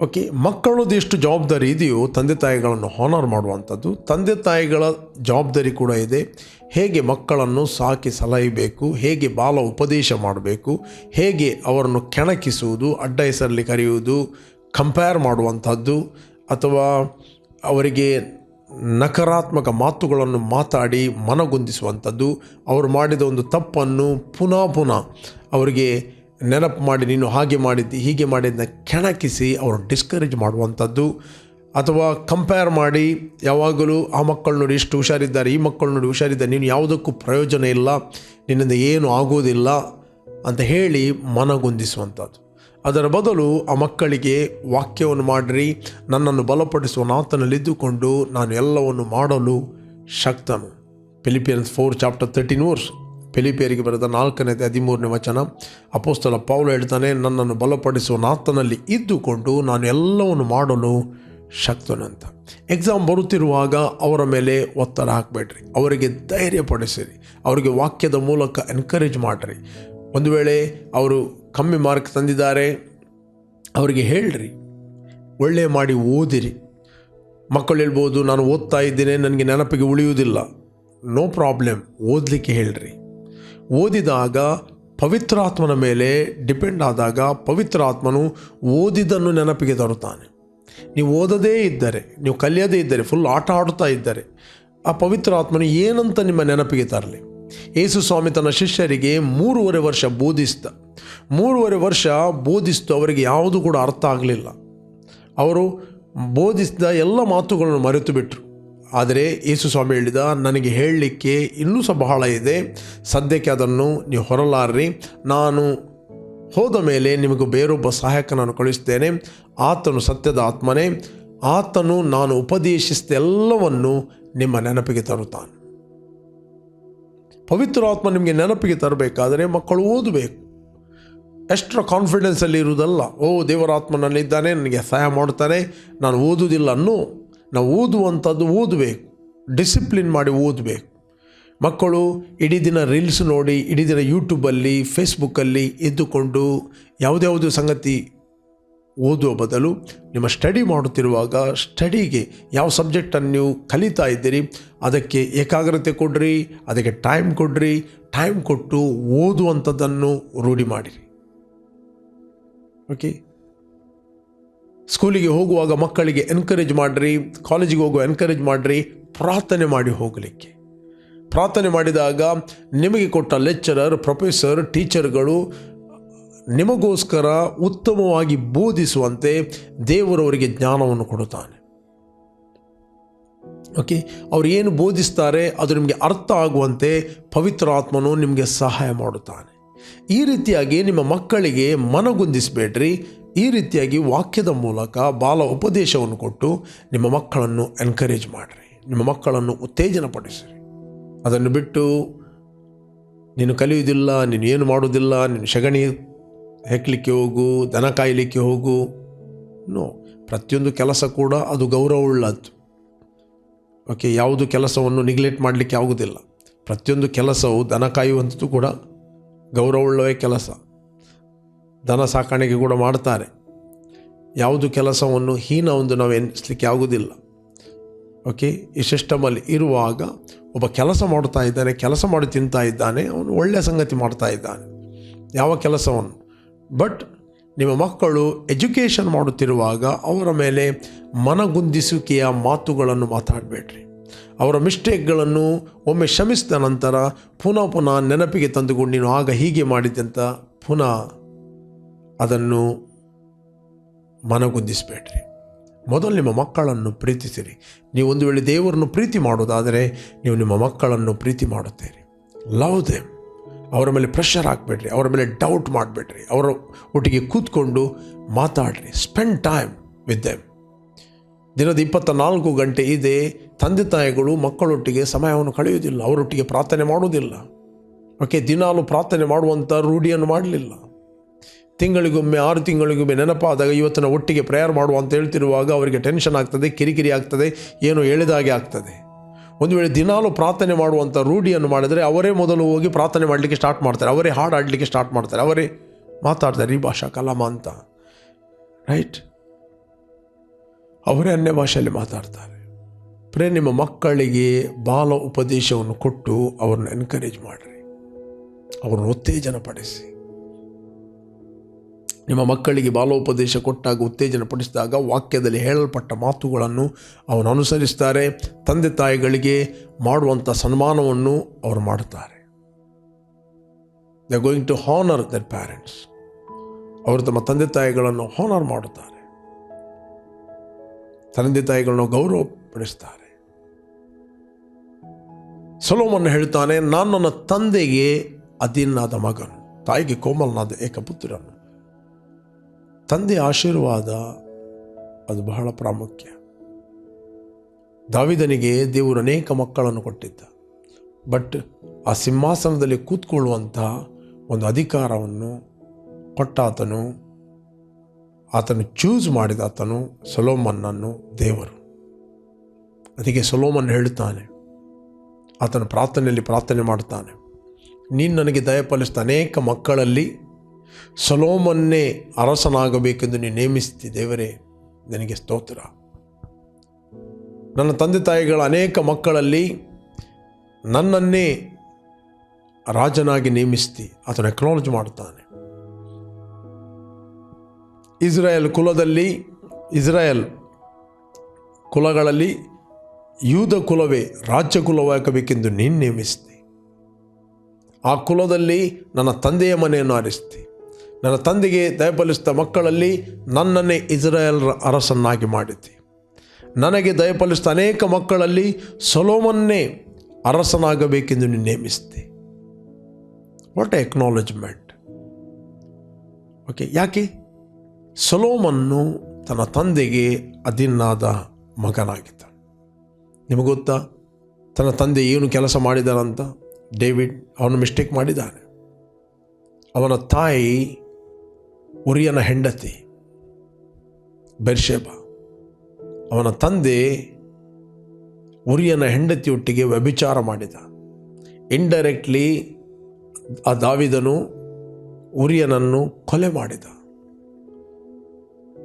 ಓಕೆ ಮಕ್ಕಳದ್ದು ಎಷ್ಟು ಜವಾಬ್ದಾರಿ ಇದೆಯೋ ತಂದೆ ತಾಯಿಗಳನ್ನು ಹಾನರ್ ಮಾಡುವಂಥದ್ದು. ತಂದೆ ತಾಯಿಗಳ ಜವಾಬ್ದಾರಿ ಕೂಡ ಇದೆ. ಹೇಗೆ ಮಕ್ಕಳನ್ನು ಸಾಕಿ ಸಲಹಬೇಕು, ಹೇಗೆ ಬಾಲ ಉಪದೇಶ ಮಾಡಬೇಕು, ಹೇಗೆ ಅವರನ್ನು ಕೆಣಕಿಸುವುದು, ಅಡ್ಡ ಹೆಸರಲ್ಲಿ ಕರೆಯುವುದು ಕಂಪೇರ್ ಮಾಡುವಂಥದ್ದು, ಅಥವಾ ಅವರಿಗೆ ನಕಾರಾತ್ಮಕ ಮಾತುಗಳನ್ನು ಮಾತಾಡಿ ಮನಗುಂದಿಸುವಂಥದ್ದು, ಅವರು ಮಾಡಿದ ಒಂದು ತಪ್ಪನ್ನು ಪುನಃ ಪುನಃ ಅವರಿಗೆ ನೆನಪು ಮಾಡಿ, ನೀನು ಹಾಗೆ ಮಾಡಿದ್ದು, ಹೀಗೆ ಮಾಡಿದ್ದನ್ನ ಕೆಣಕಿಸಿ ಅವರು ಡಿಸ್ಕರೇಜ್ ಮಾಡುವಂಥದ್ದು, ಅಥವಾ ಕಂಪೇರ್ ಮಾಡಿ, ಯಾವಾಗಲೂ ಆ ಮಕ್ಕಳು ನೋಡಿ ಇಷ್ಟು ಹುಷಾರಿದ್ದಾರೆ, ಈ ಮಕ್ಕಳು ನೋಡಿ ಹುಷಾರಿದ್ದಾರೆ, ನೀನು ಯಾವುದಕ್ಕೂ ಪ್ರಯೋಜನ ಇಲ್ಲ, ನಿನ್ನಿಂದ ಏನು ಆಗೋದಿಲ್ಲ ಅಂತ ಹೇಳಿ ಮನಗುಂದಿಸುವಂಥದ್ದು. ಅದರ ಬದಲು ಆ ಮಕ್ಕಳಿಗೆ ವಾಕ್ಯವನ್ನು ಮಾಡಿರಿ, ನನ್ನನ್ನು ಬಲಪಡಿಸುವ ನಾತನಲ್ಲಿದ್ದುಕೊಂಡು ನಾನು ಎಲ್ಲವನ್ನು ಮಾಡಲು ಶಕ್ತನು. Philippians four chapter thirteen verse. ಫಿಲಿಪಿಯರಿಗೆ ಬರೆದ ನಾಲ್ಕನೇ ಹದಿಮೂರನೇ ವಚನ. ಅಪೋಸ್ತಲ ಪೌಲ ಹೇಳ್ತಾನೆ, ನನ್ನನ್ನು ಬಲಪಡಿಸುವ ನಾತನಲ್ಲಿ ಇದ್ದುಕೊಂಡು ನಾನು ಎಲ್ಲವನ್ನು ಮಾಡಲು ಶಕ್ತನಂತ ಎಕ್ಸಾಮ್ ಬರುತ್ತಿರುವಾಗ ಅವರ ಮೇಲೆ ಒತ್ತಡ ಹಾಕಬೇಡ್ರಿ. ಅವರಿಗೆ ಧೈರ್ಯಪಡಿಸಿರಿ. ಅವರಿಗೆ ವಾಕ್ಯದ ಮೂಲಕ ಎನ್ಕರೇಜ್ ಮಾಡಿರಿ. ಒಂದು ವೇಳೆ ಅವರು ಕಮ್ಮಿ ಮಾರ್ಕ್ ತಂದಿದ್ದಾರೆ, ಅವರಿಗೆ ಹೇಳ್ರಿ ಒಳ್ಳೆಯ ಮಾಡಿ ಓದಿರಿ. ಮಕ್ಕಳು ಹೇಳ್ಬೋದು, ನಾನು ಓದ್ತಾ ಇದ್ದೇನೆ, ನನಗೆ ನೆನಪಿಗೆ ಉಳಿಯುವುದಿಲ್ಲ. ನೋ ಪ್ರಾಬ್ಲಮ್ ಓದಲಿಕ್ಕೆ ಹೇಳ್ರಿ. ಓದಿದಾಗ ಪವಿತ್ರಾತ್ಮನ ಮೇಲೆ ಡಿಪೆಂಡ್ ಆದಾಗ ಪವಿತ್ರಾತ್ಮನು ಓದಿದ್ದನ್ನು ನೆನಪಿಗೆ ತರುತ್ತಾನೆ. ನೀವು ಓದದೇ ಇದ್ದರೆ, ನೀವು ಕಲಿಯದೇ ಇದ್ದರೆ ಫುಲ್ ಆಟ ಆಡುತ್ತಾ ಇದ್ದರೆ, ಆ ಪವಿತ್ರಾತ್ಮನು ಏನಂತ ನಿಮ್ಮ ನೆನಪಿಗೆ ತರಲಿ. ಯೇಸು ಸ್ವಾಮಿ ತನ್ನ ಶಿಷ್ಯರಿಗೆ ಮೂರುವರೆ ವರ್ಷ ಬೋಧಿಸ್ತ ಮೂರುವರೆ ವರ್ಷ ಬೋಧಿಸ್ತು ಅವರಿಗೆ ಯಾವುದು ಕೂಡ ಅರ್ಥ ಆಗಲಿಲ್ಲ. ಅವರು ಬೋಧಿಸಿದ ಎಲ್ಲ ಮಾತುಗಳನ್ನು ಮರೆತು ಬಿಟ್ಟರು ಆದರೆ ಯೇಸು ಸ್ವಾಮಿ ಹೇಳಿದ, ನನಗೆ ಹೇಳಲಿಕ್ಕೆ ಇನ್ನೂ ಸಹ ಬಹಳ ಇದೆ. ಸದ್ಯಕ್ಕೆ ಅದನ್ನು ನೀವು ಹೊರಲಾರ್ರಿ. ನಾನು ಹೋದ ಮೇಲೆ ನಿಮಗೆ ಬೇರೊಬ್ಬ ಸಹಾಯಕನನ್ನು ಕಳಿಸ್ತೇನೆ ಆತನು ಸತ್ಯದ ಆತ್ಮನೇ. ಆತನು ನಾನು ಉಪದೇಶಿಸಿದ ಎಲ್ಲವನ್ನು ನಿಮ್ಮ ನೆನಪಿಗೆ ತರುತ್ತಾನೆ. ಪವಿತ್ರಾತ್ಮ ನಿಮಗೆ ನೆನಪಿಗೆ ತರಬೇಕಾದರೆ ಮಕ್ಕಳು ಓದಬೇಕು. ಎಷ್ಟರ ಕಾನ್ಫಿಡೆನ್ಸಲ್ಲಿ ಇರುವುದಲ್ಲ. ಓ ದೇವರಾತ್ಮನಲ್ಲಿದ್ದಾನೆ ನನಗೆ ಸಹಾಯ ಮಾಡ್ತಾನೆ ನಾನು ಓದುವುದಿಲ್ಲ ಅನ್ನೋ, ನಾವು ಓದುವಂಥದ್ದು ಓದಬೇಕು. ಡಿಸಿಪ್ಲಿನ್ ಮಾಡಿ ಓದಬೇಕು. ಮಕ್ಕಳು ಇಡೀ ದಿನ ರೀಲ್ಸ್ ನೋಡಿ, ಇಡೀ ದಿನ ಯೂಟ್ಯೂಬಲ್ಲಿ ಫೇಸ್ಬುಕ್ಕಲ್ಲಿ ಇದ್ದುಕೊಂಡು ಯಾವುದ್ಯಾವುದು ಸಂಗತಿ ಓದುವ ಬದಲು ನಿಮ್ಮ ಸ್ಟಡಿ ಮಾಡುತ್ತಿರುವಾಗ ಸ್ಟಡಿಗೆ ಯಾವ ಸಬ್ಜೆಕ್ಟನ್ನು ನೀವು ಕಲಿತಾ ಇದ್ದೀರಿ, ಅದಕ್ಕೆ ಏಕಾಗ್ರತೆ ಕೊಡ್ರಿ, ಅದಕ್ಕೆ ಟೈಮ್ ಕೊಡ್ರಿ ಟೈಮ್ ಕೊಟ್ಟು ಓದುವಂಥದ್ದನ್ನು ರೂಢಿ ಮಾಡಿರಿ. ಓಕೆ ಸ್ಕೂಲಿಗೆ ಹೋಗುವಾಗ ಮಕ್ಕಳಿಗೆ ಎನ್ಕರೇಜ್ ಮಾಡಿರಿ ಕಾಲೇಜಿಗೆ ಹೋಗುವ ಎನ್ಕರೇಜ್ ಮಾಡಿರಿ, ಪ್ರಾರ್ಥನೆ ಮಾಡಿ ಹೋಗಲಿಕ್ಕೆ. ಪ್ರಾರ್ಥನೆ ಮಾಡಿದಾಗ ನಿಮಗೆ ಕೊಟ್ಟ ಲೆಕ್ಚರರ್ ಪ್ರೊಫೆಸರ್ ಟೀಚರ್ಗಳು ನಿಮಗೋಸ್ಕರ ಉತ್ತಮವಾಗಿ ಬೋಧಿಸುವಂತೆ ದೇವರವರಿಗೆ ಜ್ಞಾನವನ್ನು ಕೊಡುತ್ತಾನೆ. ಓಕೆ ಅವರು ಏನು ಬೋಧಿಸ್ತಾರೆ, ಅದು ನಿಮಗೆ ಅರ್ಥ ಆಗುವಂತೆ ಪವಿತ್ರಾತ್ಮನು ನಿಮಗೆ ಸಹಾಯ ಮಾಡುತ್ತಾನೆ. ಈ ರೀತಿಯಾಗಿ ನಿಮ್ಮ ಮಕ್ಕಳಿಗೆ ಮನಗುಂದಿಸಬೇಡ್ರಿ. ಈ ರೀತಿಯಾಗಿ ವಾಕ್ಯದ ಮೂಲಕ ಬಾಲ ಉಪದೇಶವನ್ನು ಕೊಟ್ಟು ನಿಮ್ಮ ಮಕ್ಕಳನ್ನು ಎನ್ಕರೇಜ್ ಮಾಡಿರಿ. ನಿಮ್ಮ ಮಕ್ಕಳನ್ನು ಉತ್ತೇಜನಪಡಿಸಿರಿ. ಅದನ್ನು ಬಿಟ್ಟು, ನೀನು ಕಲಿಯುವುದಿಲ್ಲ, ನೀನು ಏನು ಮಾಡುವುದಿಲ್ಲ, ನೀನು ಸಗಣಿ ಹೆಕ್ಕಲಿಕ್ಕೆ ಹೋಗು, ದನ ಕಾಯಲಿಕ್ಕೆ ಹೋಗು. ನೋ ಪ್ರತಿಯೊಂದು ಕೆಲಸ ಕೂಡ ಅದು ಗೌರವವುಳ್ಳದ್ದು. ಓಕೆ ಯಾವುದು ಕೆಲಸವನ್ನು ನಿಗ್ಲೆಕ್ಟ್ ಮಾಡಲಿಕ್ಕೆ ಆಗುವುದಿಲ್ಲ. ಪ್ರತಿಯೊಂದು ಕೆಲಸವು ದನ ಕಾಯುವಂಥದ್ದು ಕೂಡ ಗೌರವವುಳ್ಳವೇ ಕೆಲಸ. ದನ ಸಾಕಾಣಿಕೆ ಕೂಡ ಮಾಡ್ತಾರೆ. ಯಾವುದು ಕೆಲಸವನ್ನು ಹೀನ ಒಂದು ನಾವು ಎನಿಸ್ಲಿಕ್ಕೆ ಆಗುವುದಿಲ್ಲ. ಓಕೆ ಈ ಸಿಸ್ಟಮಲ್ಲಿ ಇರುವಾಗ ಒಬ್ಬ ಕೆಲಸ ಮಾಡ್ತಾ ಇದ್ದಾನೆ, ಕೆಲಸ ಮಾಡಿ ತಿಂತಾ ಇದ್ದಾನೆ, ಅವನು ಒಳ್ಳೆಯ ಸಂಗತಿ ಮಾಡ್ತಾ ಇದ್ದಾನೆ. ಯಾವ ಕೆಲಸವನ್ನು? ಬಟ್ ನಿಮ್ಮ ಮಕ್ಕಳು ಎಜುಕೇಷನ್ ಮಾಡುತ್ತಿರುವಾಗ ಅವರ ಮೇಲೆ ಮನಗುಂದಿಸುವಿಕೆಯ ಮಾತುಗಳನ್ನು ಮಾತಾಡಬೇಡ್ರಿ. ಅವರ ಮಿಸ್ಟೇಕ್ಗಳನ್ನು ಒಮ್ಮೆ ಕ್ಷಮಿಸಿದ ನಂತರ ಪುನಃ ಪುನಃ ನೆನಪಿಗೆ ತಂದುಕೊಂಡು ನೀನು ಆಗ ಹೀಗೆ ಮಾಡಿದ್ದೆ ಅಂತ ಪುನಃ ಅದನ್ನು ಮನಗುಂದಿಸಬೇಡ್ರಿ. ಮೊದಲು ನಿಮ್ಮ ಮಕ್ಕಳನ್ನು ಪ್ರೀತಿಸಿರಿ. ನೀವು ಒಂದು ವೇಳೆ ದೇವರನ್ನು ಪ್ರೀತಿ ಮಾಡೋದಾದರೆ ನೀವು ನಿಮ್ಮ ಮಕ್ಕಳನ್ನು ಪ್ರೀತಿ ಮಾಡುತ್ತೀರಿ. ಲವ್ ದೇಮ್ ಅವರ ಮೇಲೆ ಪ್ರೆಷರ್ ಹಾಕಬೇಡ್ರಿ, ಅವರ ಮೇಲೆ ಡೌಟ್ ಮಾಡಬೇಡ್ರಿ, ಅವರ ಒಟ್ಟಿಗೆ ಕೂತ್ಕೊಂಡು ಮಾತಾಡ್ರಿ ಸ್ಪೆಂಡ್ ಟೈಮ್ ವಿತ್ ದೆಮ್ ದಿನದ ಇಪ್ಪತ್ತ ನಾಲ್ಕು ಗಂಟೆ ಇದೆ, ತಂದೆ ತಾಯಿಗಳು ಮಕ್ಕಳೊಟ್ಟಿಗೆ ಸಮಯವನ್ನು ಕಳೆಯುವುದಿಲ್ಲ, ಅವರೊಟ್ಟಿಗೆ ಪ್ರಾರ್ಥನೆ ಮಾಡುವುದಿಲ್ಲ. ಓಕೆ, ದಿನಾಲು ಪ್ರಾರ್ಥನೆ ಮಾಡುವಂಥ ರೂಢಿಯನ್ನು ಮಾಡಲಿಲ್ಲ. ತಿಂಗಳಿಗೊಮ್ಮೆ, ಆರು ತಿಂಗಳಿಗೊಮ್ಮೆ ನೆನಪಾದಾಗ ಇವತ್ತಿನ ಒಟ್ಟಿಗೆ ಪ್ರೇಯರ್ ಮಾಡುವ ಅಂತ ಹೇಳ್ತಿರುವಾಗ ಅವರಿಗೆ ಟೆನ್ಷನ್ ಆಗ್ತದೆ, ಕಿರಿಕಿರಿ ಆಗ್ತದೆ, ಏನೋ ಹೇಳಿದಾಗೆ ಆಗ್ತದೆ. ಒಂದು ವೇಳೆ ದಿನಾಲು ಪ್ರಾರ್ಥನೆ ಮಾಡುವಂಥ ರೂಢಿಯನ್ನು ಮಾಡಿದರೆ ಅವರೇ ಮೊದಲು ಹೋಗಿ ಪ್ರಾರ್ಥನೆ ಮಾಡಲಿಕ್ಕೆ ಸ್ಟಾರ್ಟ್ ಮಾಡ್ತಾರೆ. ಅವರೇ ಹಾಡು ಆಡಲಿಕ್ಕೆ ಸ್ಟಾರ್ಟ್ ಮಾಡ್ತಾರೆ. ಅವರೇ ಮಾತಾಡ್ತಾರೆ, ಈ ಭಾಷಾ ಕಲಾಮ ಅಂತ. ರೈಟ್ ಅವರೇ ಅನ್ಯ ಭಾಷೆಯಲ್ಲಿ ಮಾತಾಡ್ತಾರೆ. ಪ್ರೇ ನಿಮ್ಮ ಮಕ್ಕಳಿಗೆ ಬಾಲ ಉಪದೇಶವನ್ನು ಕೊಟ್ಟು ಅವ್ರನ್ನ ಎನ್ಕರೇಜ್ ಮಾಡಿರಿ. ಅವ್ರನ್ನ ಉತ್ತೇಜನ ಪಡಿಸಿ ನಿಮ್ಮ ಮಕ್ಕಳಿಗೆ ಬಾಲೋಪದೇಶ ಕೊಟ್ಟಾಗ ಉತ್ತೇಜನ ಪಡಿಸಿದಾಗ ವಾಕ್ಯದಲ್ಲಿ ಹೇಳಲ್ಪಟ್ಟ ಮಾತುಗಳನ್ನು ಅವನು ಅನುಸರಿಸ್ತಾರೆ. ತಂದೆ ತಾಯಿಗಳಿಗೆ ಮಾಡುವಂಥ ಸನ್ಮಾನವನ್ನು ಅವರು ಮಾಡುತ್ತಾರೆ. The going to honour their parents ಅವರು ತಮ್ಮ ತಂದೆ ತಾಯಿಗಳನ್ನು ಹಾನರ್ ಮಾಡುತ್ತಾರೆ. ತಂದೆ ತಾಯಿಗಳನ್ನು ಗೌರವಪಡಿಸ್ತಾರೆ. ಸೊಲೋಮನ್ ಹೇಳ್ತಾನೆ, ನಾನು ನನ್ನ ತಂದೆಗೆ ಅಧೀನಾದ ಮಗನು, ತಾಯಿಗೆ ಕೋಮಲನಾದ ಏಕಪುತ್ರನು. ತಂದೆ ಆಶೀರ್ವಾದ ಅದು ಬಹಳ ಪ್ರಾಮುಖ್ಯ. ದಾವಿದನಿಗೆ ದೇವರು ಅನೇಕ ಮಕ್ಕಳನ್ನು ಕೊಟ್ಟಿದ್ದ. ಬಟ್ ಆ ಸಿಂಹಾಸನದಲ್ಲಿ ಕೂತ್ಕೊಳ್ಳುವಂಥ ಒಂದು ಅಧಿಕಾರವನ್ನು ಕೊಟ್ಟಾತನು, ಆತನು ಚೂಸ್ ಮಾಡಿದ ಆತನು ಸೊಲೋಮನ್ನನ್ನು ದೇವರು. ಅದಕ್ಕೆ ಸೊಲೋಮನ್ ಹೇಳುತ್ತಾನೆ, ಆತನು ಪ್ರಾರ್ಥನೆಯಲ್ಲಿ ಪ್ರಾರ್ಥನೆ ಮಾಡುತ್ತಾನೆ ನೀನು ನನಗೆ ದಯಪಾಲಿಸಿದ ಅನೇಕ ಮಕ್ಕಳಲ್ಲಿ ಸೊಲೋಮನ್ನೇ ಅರಸನಾಗಬೇಕೆಂದು ನೀನು ನೇಮಿಸ್ತಿ ದೇವರೇ, ನನಗೆ ಸ್ತೋತ್ರ. ನನ್ನ ತಂದೆ ತಾಯಿಗಳ ಅನೇಕ ಮಕ್ಕಳಲ್ಲಿ ನನ್ನನ್ನೇ ರಾಜನಾಗಿ ನೇಮಿಸ್ತಿ ಅದನ್ನು ಎಕ್ನಾಲಜ್ ಮಾಡ್ತಾನೆ ಇಸ್ರಾಯೇಲ್ ಕುಲದಲ್ಲಿ, ಇಸ್ರಾಯೇಲ್ ಕುಲಗಳಲ್ಲಿ ಯೂದ ಕುಲವೇ ರಾಜ್ಯ ಕುಲವಾಗಬೇಕೆಂದು ನೀನು ನೇಮಿಸ್ತಿ. ಆ ಕುಲದಲ್ಲಿ ನನ್ನ ತಂದೆಯ ಮನೆಯನ್ನು ಆರಿಸ್ತಿ. ನನ್ನ ತಂದೆಗೆ ದಯಪಾಲಿಸಿದ ಮಕ್ಕಳಲ್ಲಿ ನನ್ನನ್ನೇ ಇಸ್ರಾಯೇಲ್ ಅರಸನ್ನಾಗಿ ಮಾಡಿದ್ದೆ. ನನಗೆ ದಯಪಾಲಿಸಿದ ಅನೇಕ ಮಕ್ಕಳಲ್ಲಿ ಸೊಲೋಮನ್ನೇ ಅರಸನಾಗಬೇಕೆಂದು ನೀನು ನೇಮಿಸಿದೆ ವಾಟ್ ಎಕ್ನಾಲಜ್ಮೆಂಟ್ ಓಕೆ ಯಾಕೆ? ಸೊಲೋಮನ್ನು ತನ್ನ ತಂದೆಗೆ ಅಧೀನಾದ ಮಗನಾಗಿದ್ದ. ನಿಮಗೆ ಗೊತ್ತಾ? ತನ್ನ ತಂದೆ ಏನು ಕೆಲಸ ಮಾಡಿದಾನಂತ ಡೇವಿಡ್ ಅವನು ಮಿಸ್ಟೇಕ್ ಮಾಡಿದ್ದಾನೆ. ಅವನ ತಾಯಿ ಉರಿಯನ ಹೆಂಡತಿ ಬೆರ್ಷೇಬ. ಅವನ ತಂದೆ ಉರಿಯನ ಹೆಂಡತಿಯೊಟ್ಟಿಗೆ ವ್ಯಭಿಚಾರ ಮಾಡಿದ. ಇಂಡೈರೆಕ್ಟ್ಲಿ ಆ ದಾವಿದನು ಉರಿಯನನ್ನು ಕೊಲೆ ಮಾಡಿದ.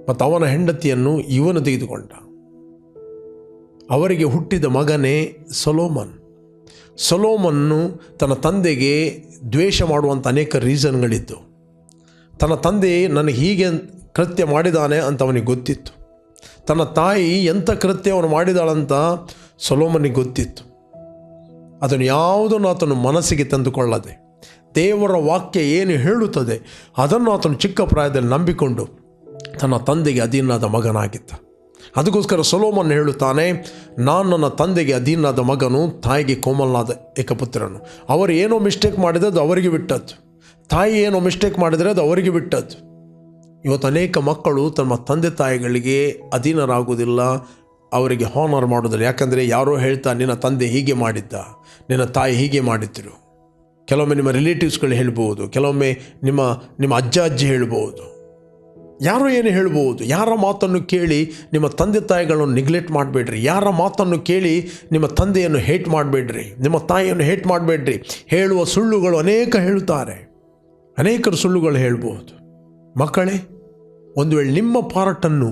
ಮತ್ತು ಅವನ ಹೆಂಡತಿಯನ್ನು ಇವನು ತೆಗೆದುಕೊಂಡ. ಅವರಿಗೆ ಹುಟ್ಟಿದ ಮಗನೇ ಸೊಲೋಮನ್. ಸೊಲೋಮನ್ನು ತನ್ನ ತಂದೆಗೆ ದ್ವೇಷ ಮಾಡುವಂಥ ಅನೇಕ ರೀಸನ್ಗಳಿದ್ದು ತನ್ನ ತಂದೆ ನನಗೆ ಹೀಗೆ ಕೃತ್ಯ ಮಾಡಿದಾನೆ ಅಂತ ಅವನಿಗೆ ಗೊತ್ತಿತ್ತು. ತನ್ನ ತಾಯಿ ಎಂಥ ಕೃತ್ಯ ಅವನು ಮಾಡಿದಾಳಂತ ಸೊಲೋಮನಿಗೆ ಗೊತ್ತಿತ್ತು. ಅದನ್ನು ಯಾವುದನ್ನು ಆತನು ಮನಸ್ಸಿಗೆ ತಂದುಕೊಳ್ಳದೆ, ದೇವರ ವಾಕ್ಯ ಏನು ಹೇಳುತ್ತದೆ ಅದನ್ನು ಆತನು ಚಿಕ್ಕ ಪ್ರಾಯದಲ್ಲಿ ನಂಬಿಕೊಂಡು ತನ್ನ ತಂದೆಗೆ ಅಧೀನಾದ ಮಗನಾಗಿದ್ದ. ಅದಕ್ಕೋಸ್ಕರ ಸೊಲೋಮನ್ ಹೇಳುತ್ತಾನೆ, ನಾನು ನನ್ನ ತಂದೆಗೆ ಅಧೀನಾದ ಮಗನು, ತಾಯಿಗೆ ಕೋಮಲ್ನಾದ ಏಕಪುತ್ರನು. ಅವರು ಏನೋ ಮಿಸ್ಟೇಕ್ ಮಾಡಿದದ್ದು ಅವರಿಗೆ ಬಿಟ್ಟದ್ದು. ತಾಯಿ ಏನೋ ಮಿಸ್ಟೇಕ್ ಮಾಡಿದರೆ ಅದು ಅವರಿಗೆ ಬಿಟ್ಟದ್ದು. ಇವತ್ತು ಅನೇಕ ಮಕ್ಕಳು ತಮ್ಮ ತಂದೆ ತಾಯಿಗಳಿಗೆ ಅಧೀನರಾಗುವುದಿಲ್ಲ. ಅವರಿಗೆ ಹಾನರ್ ಮಾಡೋದಿಲ್ಲ ಯಾಕಂದರೆ ಯಾರೋ ಹೇಳ್ತಾ, ನಿನ್ನ ತಂದೆ ಹೀಗೆ ಮಾಡಿದ್ದ. ನಿನ್ನ ತಾಯಿ ಹೀಗೆ ಮಾಡಿದ್ರು. ಕೆಲವೊಮ್ಮೆ ನಿಮ್ಮ ರಿಲೇಟಿವ್ಸ್ಗಳು ಹೇಳ್ಬೋದು ಕೆಲವೊಮ್ಮೆ ನಿಮ್ಮ ನಿಮ್ಮ ಅಜ್ಜ ಅಜ್ಜಿ ಹೇಳ್ಬೋದು ಯಾರೋ ಏನು ಹೇಳ್ಬೋದು ಯಾರ ಮಾತನ್ನು ಕೇಳಿ ನಿಮ್ಮ ತಂದೆ ತಾಯಿಗಳನ್ನು ನೆಗ್ಲೆಕ್ಟ್ ಮಾಡಬೇಡ್ರಿ. ಯಾರ ಮಾತನ್ನು ಕೇಳಿ ನಿಮ್ಮ ತಂದೆಯನ್ನು ಹೇಟ್ ಮಾಡಬೇಡ್ರಿ. ನಿಮ್ಮ ತಾಯಿಯನ್ನು ಹೇಟ್ ಮಾಡಬೇಡ್ರಿ. ಹೇಳುವ ಸುಳ್ಳುಗಳು ಅನೇಕ ಹೇಳುತ್ತಾರೆ. ಅನೇಕರು ಸುಳ್ಳುಗಳು ಹೇಳ್ಬೋದು ಮಕ್ಕಳೇ, ಒಂದು ವೇಳೆ ನಿಮ್ಮ ಪಾರ್ಟನ್ನು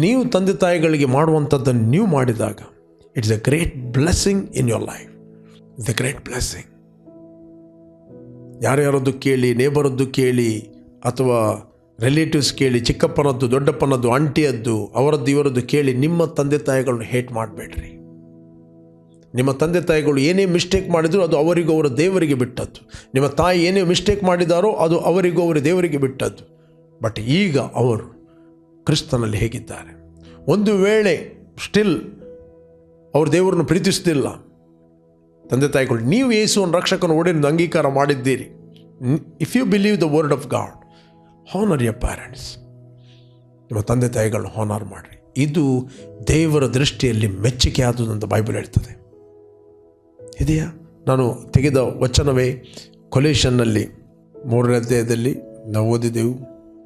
ನೀವು ತಂದೆ ತಾಯಿಗಳಿಗೆ ಮಾಡುವಂಥದ್ದನ್ನು ನೀವು ಮಾಡಿದಾಗ it's a great blessing in your life it's a great blessing ಯಾರ್ಯಾರದ್ದು ಕೇಳಿ, ನೇಬರದ್ದು ಕೇಳಿ, ಅಥವಾ ರಿಲೇಟಿವ್ಸ್ ಕೇಳಿ, ಚಿಕ್ಕಪ್ಪನದ್ದು, ದೊಡ್ಡಪ್ಪನದ್ದು, ಆಂಟಿಯದ್ದು, ಅವರದ್ದು ಇವರದ್ದು ಕೇಳಿ ನಿಮ್ಮ ತಂದೆ ತಾಯಿಗಳನ್ನು ಹೇಟ್ ಮಾಡಬೇಡ್ರಿ. ನಿಮ್ಮ ತಂದೆ ತಾಯಿಗಳು ಏನೇ ಮಿಸ್ಟೇಕ್ ಮಾಡಿದರೂ ಅದು ಅವರಿಗೂ ಅವರ ದೇವರಿಗೆ ಬಿಟ್ಟದ್ದು. ನಿಮ್ಮ ತಾಯಿ ಏನೇ ಮಿಸ್ಟೇಕ್ ಮಾಡಿದಾರೋ ಅದು ಅವರಿಗೂ ಅವರ ದೇವರಿಗೆ ಬಿಟ್ಟದ್ದು. ಬಟ್ ಈಗ ಅವರು ಕ್ರಿಸ್ತನಲ್ಲಿ ಹೇಗಿದ್ದಾರೆ? ಒಂದು ವೇಳೆ ಸ್ಟಿಲ್ ಅವರು ದೇವರನ್ನು ಪ್ರೀತಿಸ್ತಿಲ್ಲ. ತಂದೆ ತಾಯಿಗಳು, ನೀವು ಯೇಸುವನ್ನು ರಕ್ಷಕನ ಒಡೆಯನ್ನು ಅಂಗೀಕಾರ ಮಾಡಿದ್ದೀರಿ. If you believe the word of God honour your parents ನಿಮ್ಮ ತಂದೆ ತಾಯಿಗಳನ್ನ ಹಾನರ್ ಮಾಡಿರಿ. ಇದು ದೇವರ ದೃಷ್ಟಿಯಲ್ಲಿ ಮೆಚ್ಚುಗೆ ಆದುದಂತ ಬೈಬಲ್ ಹೇಳ್ತದೆ. ಇದೆಯಾ? ನಾನು ತೆಗೆದ ವಚನವೇ ಕೊಲೇಷನ್ನಲ್ಲಿ ಮೂರನೇ ಅಧ್ಯಾಯದಲ್ಲಿ ನಾವು ಓದಿದೆವು.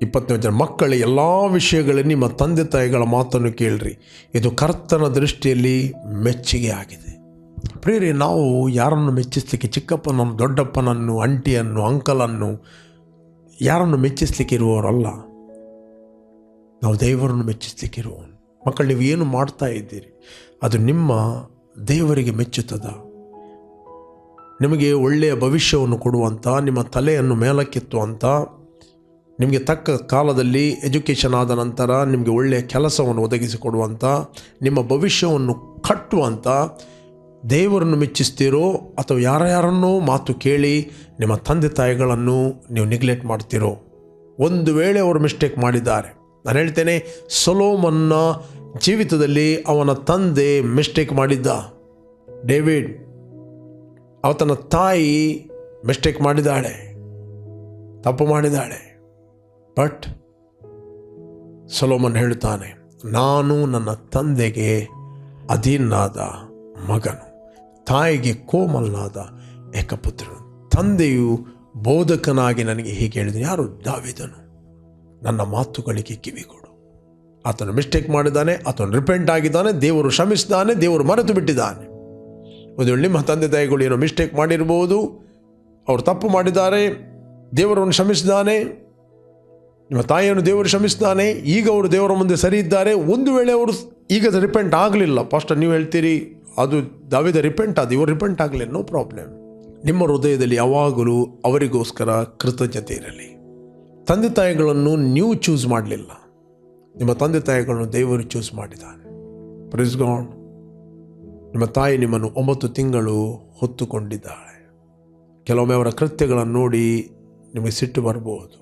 ಇಪ್ಪತ್ತನೇ ಜನ ಮಕ್ಕಳ, ಎಲ್ಲ ವಿಷಯಗಳಲ್ಲಿ ನಿಮ್ಮ ತಂದೆ ತಾಯಿಗಳ ಮಾತನ್ನು ಕೇಳ್ರಿ. ಇದು ಕರ್ತನ ದೃಷ್ಟಿಯಲ್ಲಿ ಮೆಚ್ಚುಗೆ ಆಗಿದೆ. ಪ್ರೇರಿ ನಾವು ಯಾರನ್ನು ಮೆಚ್ಚಿಸ್ಲಿಕ್ಕೆ, ಚಿಕ್ಕಪ್ಪನನ್ನು, ದೊಡ್ಡಪ್ಪನನ್ನು, ಅಂಟಿಯನ್ನು, ಅಂಕಲನ್ನು ಯಾರನ್ನು ಮೆಚ್ಚಿಸ್ಲಿಕ್ಕೆ ಇರುವವರಲ್ಲ, ನಾವು ದೇವರನ್ನು ಮೆಚ್ಚಿಸ್ಲಿಕ್ಕೆ ಇರುವವನು. ಮಕ್ಕಳು, ನೀವು ಏನು ಮಾಡ್ತಾ ಇದ್ದೀರಿ? ಅದು ನಿಮ್ಮ ದೇವರಿಗೆ ಮೆಚ್ಚುತ್ತದ? ನಿಮಗೆ ಒಳ್ಳೆಯ ಭವಿಷ್ಯವನ್ನು ಕೊಡುವಂಥ ನಿಮ್ಮ ತಲೆಯನ್ನು ಮೇಲಕ್ಕೆತ್ತುವಂಥ ನಿಮಗೆ ತಕ್ಕ ಕಾಲದಲ್ಲಿ ಎಜುಕೇಷನ್ ಆದ ನಂತರ ನಿಮಗೆ ಒಳ್ಳೆಯ ಕೆಲಸವನ್ನು ಒದಗಿಸಿಕೊಡುವಂಥ ನಿಮ್ಮ ಭವಿಷ್ಯವನ್ನು ಕಟ್ಟುವಂಥ ದೇವರನ್ನು ಮೆಚ್ಚಿಸ್ತೀರೋ ಅಥವಾ ಯಾರ್ಯಾರನ್ನೋ ಮಾತು ಕೇಳಿ ನಿಮ್ಮ ತಂದೆ ತಾಯಿಗಳನ್ನು ನೀವು ನೆಗ್ಲೆಕ್ಟ್ ಮಾಡ್ತೀರೋ. ಒಂದು ವೇಳೆ ಅವರು ಮಿಸ್ಟೇಕ್ ಮಾಡಿದ್ದಾರೆ. ನಾನು ಹೇಳ್ತೇನೆ, ಸೊಲೋಮನ್ನ ಜೀವಿತದಲ್ಲಿ ಅವನ ತಂದೆ ಮಿಸ್ಟೇಕ್ ಮಾಡಿದ್ದ. ಡೇವಿಡ್ ಆತನ ತಾಯಿ ಮಿಸ್ಟೇಕ್ ಮಾಡಿದ್ದಾಳೆ, ತಪ್ಪು ಮಾಡಿದ್ದಾಳೆ. ಬಟ್ ಸೊಲೋಮನ್ ಹೇಳುತ್ತಾನೆ, ನಾನು ನನ್ನ ತಂದೆಗೆ ಅಧೀನಾದ ಮಗನು, ತಾಯಿಗೆ ಕೋಮಲ್ನಾದ ಏಕಪುತ್ರನು. ತಂದೆಯು ಬೋಧಕನಾಗಿ ನನಗೆ ಹೀಗೆ ಹೇಳಿದ ಯಾರು? ದಾವಿದನು. ನನ್ನ ಮಾತುಗಳಿಗೆ ಕಿವಿಗೊಡು. ಆತನು ಮಿಸ್ಟೇಕ್ ಮಾಡಿದ್ದಾನೆ, ಆತನು ರಿಪೆಂಟ್ ಆಗಿದ್ದಾನೆ, ದೇವರು ಶ್ರಮಿಸಿದ್ದಾನೆ ದೇವರು ಮರೆತು ಬಿಟ್ಟಿದ್ದಾನೆ. ಒಂದು ನಿಮ್ಮ ತಂದೆ ತಾಯಿಗಳು ಏನೋ ಮಿಸ್ಟೇಕ್ ಮಾಡಿರ್ಬೋದು, ಅವರು ತಪ್ಪು ಮಾಡಿದ್ದಾರೆ, ದೇವರನ್ನು ಶ್ರಮಿಸಿದ್ದಾನೆ ನಿಮ್ಮ ತಾಯಿಯನ್ನು ದೇವರು ಶ್ರಮಿಸಿದ್ದಾನೆ ಈಗ ಅವರು ದೇವರ ಮುಂದೆ ಸರಿ ಇದ್ದಾರೆ, ಒಂದು ವೇಳೆ ಅವರು ಈಗ ರಿಪೆಂಟ್ ಆಗಲಿಲ್ಲ. ಫಸ್ಟ್ ನೀವು ಹೇಳ್ತೀರಿ, ಅದು ದಾವಿದ ರಿಪೆಂಟ್ ಅದು ಇವರು ರಿಪೆಂಟ್ ಆಗಲಿ ನೋ ಪ್ರಾಬ್ಲಮ್ ನಿಮ್ಮ ಹೃದಯದಲ್ಲಿ ಯಾವಾಗಲೂ ಅವರಿಗೋಸ್ಕರ ಕೃತಜ್ಞತೆ ಇರಲಿ. ತಂದೆ ತಾಯಿಗಳನ್ನು ನೀವು ಚೂಸ್ ಮಾಡಲಿಲ್ಲ. ನಿಮ್ಮ ತಂದೆ ತಾಯಿಗಳನ್ನು ದೇವರು ಚೂಸ್ ಮಾಡಿದ್ದಾನೆ. ಪ್ರಿಸ್ ಗಾಡ್ ನಿಮ್ಮ ತಾಯಿ ನಿಮ್ಮನ್ನು ಒಂಬತ್ತು ತಿಂಗಳು ಹೊತ್ತುಕೊಂಡಿದ್ದಾಳೆ. ಕೆಲವೊಮ್ಮೆ ಅವರ ಕೃತ್ಯಗಳನ್ನು ನೋಡಿ ನಿಮಗೆ ಸಿಟ್ಟು ಬರ್ಬೋದು,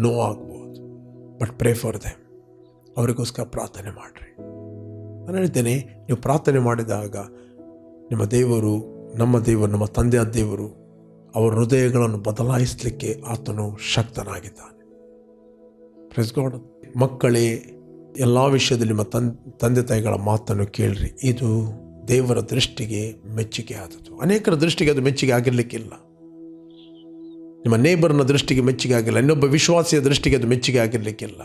ನೋವಾಗ್ಬೋದು. ಬಟ್ ಪ್ರೇ ಫಾರ್ ದೆಮ್ ಅವರಿಗೋಸ್ಕರ ಪ್ರಾರ್ಥನೆ ಮಾಡಿರಿ. ನಾನು ಹೇಳ್ತೇನೆ ನೀವು ಪ್ರಾರ್ಥನೆ ಮಾಡಿದಾಗ ನಿಮ್ಮ ದೇವರು, ನಮ್ಮ ದೇವರು, ನಮ್ಮ ತಂದೆಯ ದೇವರು ಅವರ ಹೃದಯಗಳನ್ನು ಬದಲಾಯಿಸಲಿಕ್ಕೆ ಆತನು ಶಕ್ತನಾಗಿದ್ದಾನೆ. ಪ್ರೆಸ್ ಗಾಡ್ ಮಕ್ಕಳೇ, ಎಲ್ಲ ವಿಷಯದಲ್ಲಿ ನಿಮ್ಮ ತನ್ ತಂದೆ ತಾಯಿಗಳ ಮಾತನ್ನು ಕೇಳ್ರಿ. ಇದು ದೇವರ ದೃಷ್ಟಿಗೆ ಮೆಚ್ಚುಗೆ ಆದದ್ದು. ಅನೇಕರ ದೃಷ್ಟಿಗೆ ಅದು ಮೆಚ್ಚುಗೆ ಆಗಿರಲಿಕ್ಕಿಲ್ಲ. ನಿಮ್ಮ ನೇಬರ್ನ ದೃಷ್ಟಿಗೆ ಮೆಚ್ಚುಗೆ ಆಗಿಲ್ಲ. ಇನ್ನೊಬ್ಬ ವಿಶ್ವಾಸಿಯ ದೃಷ್ಟಿಗೆ ಅದು ಮೆಚ್ಚುಗೆ ಆಗಿರಲಿಕ್ಕಿಲ್ಲ.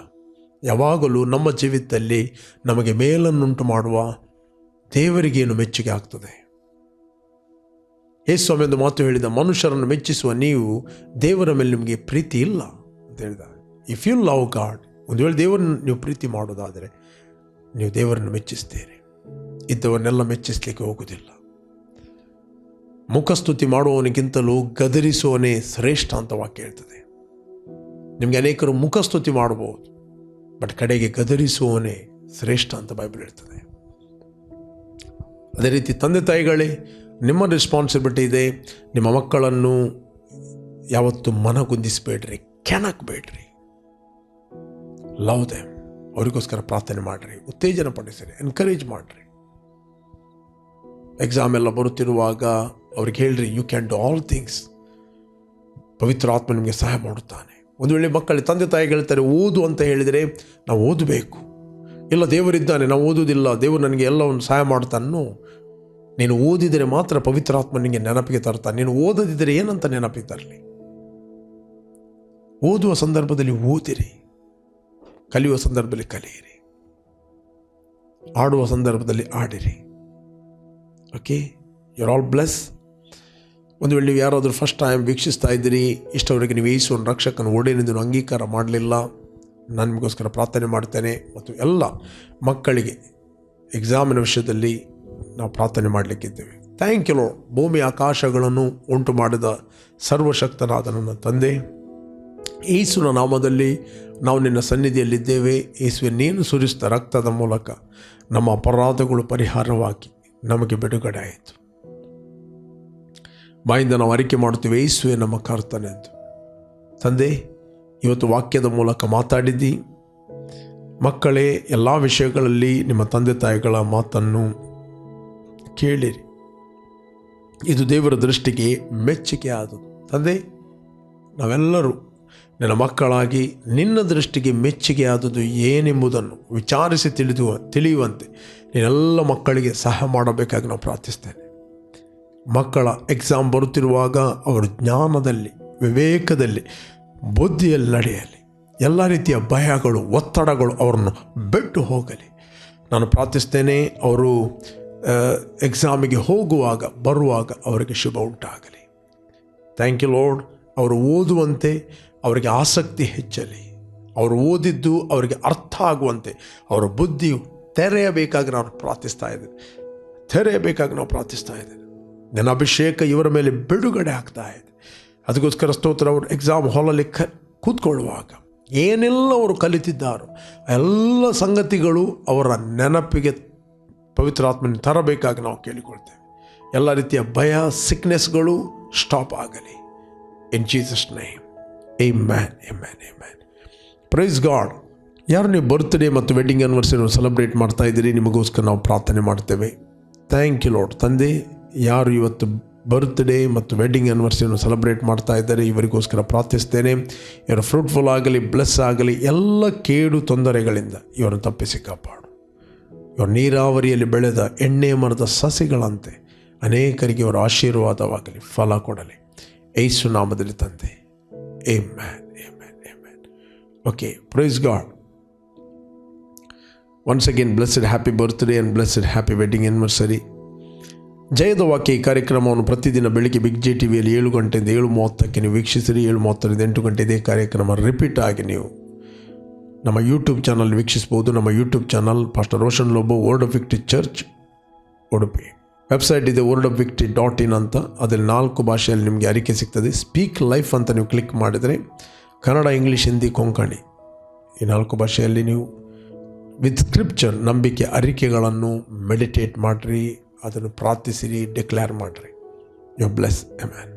ಯಾವಾಗಲೂ ನಮ್ಮ ಜೀವಿತದಲ್ಲಿ ನಮಗೆ ಮೇಲನ್ನುಂಟು ಮಾಡುವ ದೇವರಿಗೇನು ಮೆಚ್ಚುಗೆ ಆಗ್ತದೆ? ಯೇಸ್ವಾಮಿ ಎಂದು ಮಾತು ಹೇಳಿದ, ಮನುಷ್ಯರನ್ನು ಮೆಚ್ಚಿಸುವ ನೀವು ದೇವರ ಮೇಲೆ ನಿಮಗೆ ಪ್ರೀತಿ ಇಲ್ಲ ಅಂತ ಹೇಳಿದ ಇಫ್ ಯು ಲವ್ ಗಾಡ್ ಒಂದು ವೇಳೆ ದೇವರನ್ನು ನೀವು ಪ್ರೀತಿ ಮಾಡೋದಾದರೆ ನೀವು ದೇವರನ್ನು ಮೆಚ್ಚಿಸ್ತೀರಿ ಇದ್ದವನ್ನೆಲ್ಲ ಮೆಚ್ಚಿಸಲಿಕ್ಕೆ ಹೋಗುವುದಿಲ್ಲ. ಮುಖಸ್ತುತಿ ಮಾಡುವವನಿಗಿಂತಲೂ ಗದರಿಸುವವನೇ ಶ್ರೇಷ್ಠ ಅಂತ ವಾಕ್ಯ ಹೇಳ್ತದೆ. ನಿಮಗೆ ಅನೇಕರು ಮುಖಸ್ತುತಿ ಮಾಡಬಹುದು ಬಟ್ ಕಡೆಗೆ ಗದರಿಸುವವನೇ ಶ್ರೇಷ್ಠ ಅಂತ ಬೈಬಲ್ ಹೇಳ್ತದೆ. ಅದೇ ರೀತಿ ತಂದೆ ತಾಯಿಗಳೇ, ನಿಮ್ಮ ರೆಸ್ಪಾನ್ಸಿಬಿಲಿಟಿ ಇದೆ, ನಿಮ್ಮ ಮಕ್ಕಳನ್ನು ಯಾವತ್ತು ಮನಗುಂದಿಸಬೇಡ್ರಿ, ಕೆಣಕಬೇಡ್ರಿ. ಲವ್ ದೆಮ್ ಅವರಿಗೋಸ್ಕರ ಪ್ರಾರ್ಥನೆ ಮಾಡಿರಿ, ಉತ್ತೇಜನ ಪಡಿಸಿರಿ ಎನ್ಕರೇಜ್ ಮಾಡಿರಿ. ಎಕ್ಸಾಮ್ ಎಲ್ಲ ಬರುತ್ತಿರುವಾಗ ಅವ್ರಿಗೆ ಹೇಳ್ರಿ you can do all things ಪವಿತ್ರ ಆತ್ಮ ನಿಮಗೆ ಸಹಾಯ ಮಾಡುತ್ತಾನೆ. ಒಂದು ವೇಳೆ ಮಕ್ಕಳು ತಂದೆ ತಾಯಿ ಹೇಳ್ತಾರೆ, ಓದು ಅಂತ ಹೇಳಿದರೆ ನಾವು ಓದಬೇಕು. ಇಲ್ಲ ದೇವರಿದ್ದಾನೆ ನಾವು ಓದುವುದಿಲ್ಲ, ದೇವರು ನನಗೆ ಎಲ್ಲವನ್ನು ಸಹಾಯ ಮಾಡ್ತಾನೋ, ನೀನು ಓದಿದರೆ ಮಾತ್ರ ಪವಿತ್ರಾತ್ಮ ನಿಮಗೆ ನೆನಪಿಗೆ ತರ್ತಾನೆ. ನೀನು ಓದದಿದ್ದರೆ ಏನಂತ ನೆನಪಿಗೆ ತರಲಿ? ಓದುವ ಸಂದರ್ಭದಲ್ಲಿ ಓದಿರಿ, ಕಲಿಯುವ ಸಂದರ್ಭದಲ್ಲಿ ಕಲಿಯಿರಿ, ಆಡುವ ಸಂದರ್ಭದಲ್ಲಿ ಆಡಿರಿ. ಓಕೆ ಯುರ್ ಆಲ್ ಬ್ಲೆಸ್ ಒಂದು ವೇಳೆ ನೀವು ಯಾರಾದರೂ ಫಸ್ಟ್ ಟೈಮ್ ವೀಕ್ಷಿಸ್ತಾ ಇದ್ದೀರಿ, ಇಷ್ಟವರೆಗೆ ನೀವು ಯೇಸುವನ್ನು ರಕ್ಷಕನ ಒಡೆಯನೆಂದು ಅಂಗೀಕಾರ ಮಾಡಲಿಲ್ಲ, ನಾನು ನಿಮಗೋಸ್ಕರ ಪ್ರಾರ್ಥನೆ ಮಾಡ್ತೇನೆ ಮತ್ತು ಎಲ್ಲ ಮಕ್ಕಳಿಗೆ ಎಕ್ಸಾಮಿನ ವಿಷಯದಲ್ಲಿ ನಾವು ಪ್ರಾರ್ಥನೆ ಮಾಡಲಿಕ್ಕಿದ್ದೇವೆ ಥ್ಯಾಂಕ್ ಯು ಲೋಡ್ ಭೂಮಿ ಆಕಾಶಗಳನ್ನು ಉಂಟು ಮಾಡಿದ ಸರ್ವಶಕ್ತನಾದ ನನ್ನ ತಂದೆ, ಯೇಸುನ ನಾಮದಲ್ಲಿ ನಾವು ನಿನ್ನ ಸನ್ನಿಧಿಯಲ್ಲಿದ್ದೇವೆ. ಏಸುವೆ ನೀನು ಸುರಿಸಿದ ರಕ್ತದ ಮೂಲಕ ನಮ್ಮ ಅಪರಾಧಗಳು ಪರಿಹಾರವಾಗಿ ನಮಗೆ ಬಿಡುಗಡೆ ಆಯಿತು. ಬಾಯಿಂದ ನಾವು ಅರಿಕೆ ಮಾಡುತ್ತೇವೆ, ಯೇಸುವೆ ನಮ್ಮ ಕರ್ತನೆ ಅಂತ ತಂದೆ, ಇವತ್ತು ವಾಕ್ಯದ ಮೂಲಕ ಮಾತಾಡಿದ್ದಿ. ಮಕ್ಕಳೇ, ಎಲ್ಲ ವಿಷಯಗಳಲ್ಲಿ ನಿಮ್ಮ ತಂದೆ ತಾಯಿಗಳ ಮಾತನ್ನು ಕೇಳಿರಿ. ಇದು ದೇವರ ದೃಷ್ಟಿಗೆ ಮೆಚ್ಚುಗೆ ಆದದು ತಂದೆ, ನಾವೆಲ್ಲರೂ ನಿನ್ನ ಮಕ್ಕಳಾಗಿ ನಿನ್ನ ದೃಷ್ಟಿಗೆ ಮೆಚ್ಚುಗೆ ಆದದ್ದು ಏನೆಂಬುದನ್ನು ವಿಚಾರಿಸಿ ತಿಳಿದು ತಿಳಿಯುವಂತೆ ನೀನೆಲ್ಲ ಮಕ್ಕಳಿಗೆ ಸಹಾಯ ಮಾಡಬೇಕಾಗಿ ನಾವು ಪ್ರಾರ್ಥಿಸ್ತೇನೆ. ಮಕ್ಕಳ ಎಕ್ಸಾಮ್ ಬರುತ್ತಿರುವಾಗ ಅವರು ಜ್ಞಾನದಲ್ಲಿ, ವಿವೇಕದಲ್ಲಿ, ಬುದ್ಧಿಯಲ್ಲಿ ನಡೆಯಲಿ. ಎಲ್ಲ ರೀತಿಯ ಭಯಗಳು, ಒತ್ತಡಗಳು ಅವರನ್ನು ಬಿಟ್ಟು ಹೋಗಲಿ. ನಾನು ಪ್ರಾರ್ಥಿಸ್ತೇನೆ, ಅವರು ಎಕ್ಸಾಮಿಗೆ ಹೋಗುವಾಗ, ಬರುವಾಗ ಅವರಿಗೆ ಶುಭ ಉಂಟಾಗಲಿ. ಥ್ಯಾಂಕ್ ಯು ಲೋಡ್ ಅವರು ಓದುವಂತೆ ಅವರಿಗೆ ಆಸಕ್ತಿ ಹೆಚ್ಚಲಿ. ಅವರು ಓದಿದ್ದು ಅವರಿಗೆ ಅರ್ಥ ಆಗುವಂತೆ. ಅವರ ಬುದ್ಧಿಯು ತೆರೆಯಬೇಕಾಗಿ ನಾವು ಪ್ರಾರ್ಥಿಸ್ತಾ ಇದ್ದೇವೆ ತೆರೆಯಬೇಕಾಗಿ ನಾವು ಪ್ರಾರ್ಥಿಸ್ತಾ ಇದ್ದೇನೆ. ನನ್ನ ಅಭಿಷೇಕ ಇವರ ಮೇಲೆ ಬಿಡುಗಡೆ ಆಗ್ತಾ ಇದೆ. ಅದಕ್ಕೋಸ್ಕರ ಸ್ತೋತ್ರ, ಅವರು ಎಕ್ಸಾಮ್ ಹಾಲಲ್ಲಿ ಕ, ಕೂತ್ಕೊಳ್ಳುವಾಗ ಏನೆಲ್ಲ ಅವರು ಕಲಿತಿದ್ದಾರೋ ಎಲ್ಲ ಸಂಗತಿಗಳು ಅವರ ನೆನಪಿಗೆ ಪವಿತ್ರಾತ್ಮನ ತರಬೇಕಾಗಿ ನಾವು ಕೇಳಿಕೊಳ್ತೇವೆ. ಎಲ್ಲ ರೀತಿಯ ಭಯ ಸಿಕ್ನೆಸ್ಗಳು ಸ್ಟಾಪ್ ಆಗಲಿ. In Jesus name amen amen amen praise God ಯಾರು ನೀವು ಬರ್ತ್ಡೇ ಮತ್ತು ವೆಡ್ಡಿಂಗ್ ಆ್ಯನಿವರ್ಸರಿ ಸೆಲೆಬ್ರೇಟ್ ಮಾಡ್ತಾ ಇದ್ದೀರಿ, ನಿಮಗೋಸ್ಕರ ನಾವು ಪ್ರಾರ್ಥನೆ ಮಾಡ್ತೇವೆ. ಥ್ಯಾಂಕ್ ಯು ಲಾರ್ಡ್ ತಂದೆ, ಯಾರು ಇವತ್ತು ಬರ್ತ್ಡೇ ಮತ್ತು ವೆಡ್ಡಿಂಗ್ ಆ್ಯನಿವರ್ಸರಿಯನ್ನು ಸೆಲೆಬ್ರೇಟ್ ಮಾಡ್ತಾ ಇದ್ದಾರೆ, ಇವರಿಗೋಸ್ಕರ ಪ್ರಾರ್ಥಿಸ್ತೇನೆ. ಇವರು ಫ್ರೂಟ್ಫುಲ್ ಆಗಲಿ ಬ್ಲೆಸ್ ಆಗಲಿ, ಎಲ್ಲ ಕೇಡು ತೊಂದರೆಗಳಿಂದ ಇವರನ್ನು ತಪ್ಪಿಸಿ ಕಾಪಾಡು. ಇವರು ನೀರಾವರಿಯಲ್ಲಿ ಬೆಳೆದ ಎಣ್ಣೆ ಮರದ ಸಸಿಗಳಂತೆ ಅನೇಕರಿಗೆ ಇವರ ಆಶೀರ್ವಾದವಾಗಲಿ, ಫಲ ಕೊಡಲಿ. ಏಸು ನಾಮದಲ್ಲಿ ತಂದೆ. Amen amen amen okay praise God once again blessed happy birthday and blessed happy wedding anniversary ಜಯದ ವಾಕ್ಯ ಈ ಕಾರ್ಯಕ್ರಮವನ್ನು ಪ್ರತಿದಿನ ಬೆಳಿಗ್ಗೆ ಬಿಗ್ ಜೆ ಟಿ ವಿಯಲ್ಲಿ ಏಳು ಗಂಟೆಯಿಂದ ಏಳು ಮೂವತ್ತಕ್ಕೆ ನೀವು ವೀಕ್ಷಿಸಿರಿ, ಏಳು ಮೂವತ್ತರಿಂದ ಎಂಟು ಗಂಟೆ ಇದೇ ಕಾರ್ಯಕ್ರಮ ರಿಪೀಟ್ ಆಗಿ ನೀವು. ನಮ್ಮ ಯೂಟ್ಯೂಬ್ ಚಾನಲ್ ವೀಕ್ಷಿಸ್ಬೋದು ನಮ್ಮ YouTube channel pastor Roshan Lobo word of victory church Udupi website ಇದೆ world of victory dot in ಅಂತ. ಅದರಲ್ಲಿ ನಾಲ್ಕು ಭಾಷೆಯಲ್ಲಿ ನಿಮಗೆ ಅರಿಕೆ ಸಿಗ್ತದೆ. ಸ್ಪೀಕ್ ಲೈಫ್ ಅಂತ ನೀವು ಕ್ಲಿಕ್ ಮಾಡಿದರೆ ಕನ್ನಡ ಇಂಗ್ಲೀಷ್ ಹಿಂದಿ ಕೊಂಕಣಿ ಈ ನಾಲ್ಕು ಭಾಷೆಯಲ್ಲಿ ನೀವು ವಿತ್ ಸ್ಕ್ರಿಪ್ಚರ್ ನಂಬಿಕೆ, ಅರಿಕೆಗಳನ್ನು ಮೆಡಿಟೇಟ್ ಮಾಡಿರಿ, ಅದನ್ನು ಪ್ರಾರ್ಥಿಸಿರಿ ಡಿಕ್ಲೇರ್ ಮಾಡಿರಿ. You bless A man